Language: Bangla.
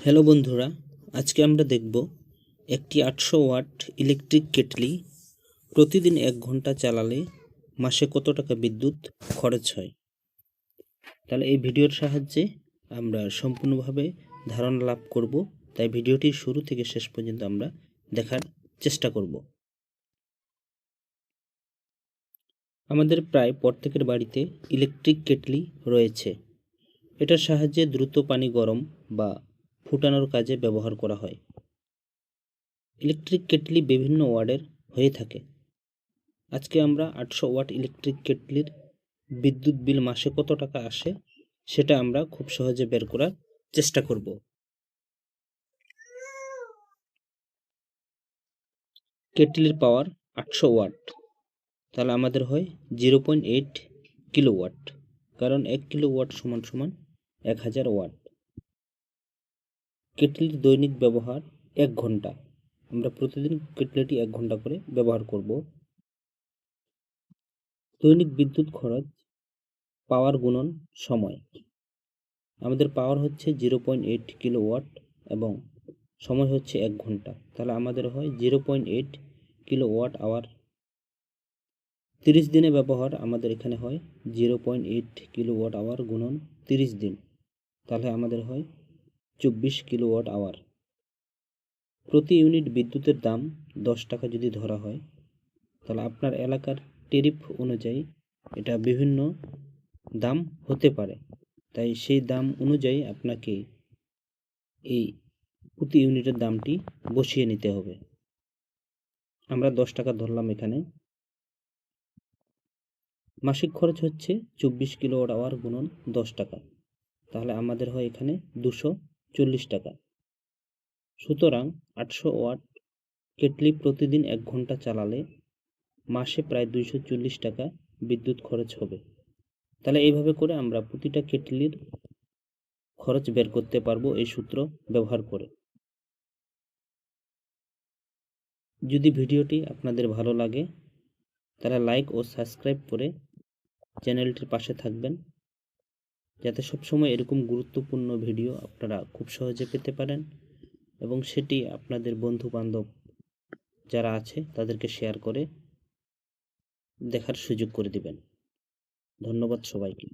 হ্যালো বন্ধুরা, আজকে আমরা দেখব একটি আটশো ওয়াট ইলেকট্রিক কেটলি প্রতিদিন এক ঘণ্টা চালালে মাসে কত টাকা বিদ্যুৎ খরচ হয়। তাহলে এই ভিডিওর সাহায্যে আমরা সম্পূর্ণভাবে ধারণা লাভ করব, তাই ভিডিওটি শুরু থেকে শেষ পর্যন্ত আমরা দেখার চেষ্টা করব। আমাদের প্রায় প্রত্যেকের বাড়িতে ইলেকট্রিক কেটলি রয়েছে। এটার সাহায্যে দ্রুত পানি গরম বা ফুটানোর কাজে ব্যবহার করা হয়। ইলেকট্রিক কেটলি বিভিন্ন ওয়ার্ডের হয়ে থাকে। আজকে আমরা আটশো ওয়াট ইলেকট্রিক কেটলির বিদ্যুৎ বিল মাসে কত টাকা আসে সেটা আমরা খুব সহজে বের করার চেষ্টা করব। কেটলির পাওয়ার আটশো ওয়াট। তাহলে আমাদের হয় zero point eight kilo watt কারণ এক কিলো ওয়াট সমান সমান এক হাজার ওয়াট। কেটলির দৈনিক ব্যবহার এক ঘণ্টা। আমরা প্রতিদিন কেটলিটি এক ঘণ্টা করে ব্যবহার করব। দৈনিক বিদ্যুৎ খরচ, পাওয়ার গুণন, সময়। আমাদের পাওয়ার হচ্ছে zero point eight kilo watt এবং সময় হচ্ছে এক ঘণ্টা। তাহলে আমাদের হয় zero point eight kilowatt hour. তিরিশ দিনে ব্যবহার আমাদের এখানে হয় zero point eight kilowatt hour গুণন তিরিশ দিন। তাহলে আমাদের হয় চব্বিশ কিলোওয়াট আওয়ার। প্রতি ইউনিট বিদ্যুতের দাম দশ টাকা যদি ধরা হয়, তাহলে আপনার এলাকার টেরিফ অনুযায়ী এটা বিভিন্ন দাম হতে পারে। তাই সেই দাম অনুযায়ী আপনাকে এই প্রতি ইউনিটের দামটি বসিয়ে নিতে হবে। আমরা দশ টাকা ধরলাম এখানে। মাসিক খরচ হচ্ছে চব্বিশ কিলোওয়াট আওয়ার গুণন দশ টাকা। তাহলে আমাদের হয় এখানে দুশো চল্লিশ টাকা। সুতরাং আটশো ওয়াট কেটলি প্রতিদিন এক ঘণ্টা চালালে মাসে প্রায় দুইশো চল্লিশ টাকা বিদ্যুৎ খরচ হবে। তাহলে এইভাবে করে আমরা প্রতিটা কেটলির খরচ বের করতে পারব এই সূত্র ব্যবহার করে। যদি ভিডিওটি আপনাদের ভালো লাগে, তাহলে লাইক ও সাবস্ক্রাইব করে চ্যানেলটির পাশে থাকবেন। যাতে সবসময় এরকম গুরুত্বপূর্ণ ভিডিও আপনারা খুব সহজে পেতে পারেন এবং সেটি আপনাদের বন্ধু বান্ধব যারা আছে তাদেরকে শেয়ার করে দেখার সুযোগ করে দিবেন। ধন্যবাদ সবাইকে।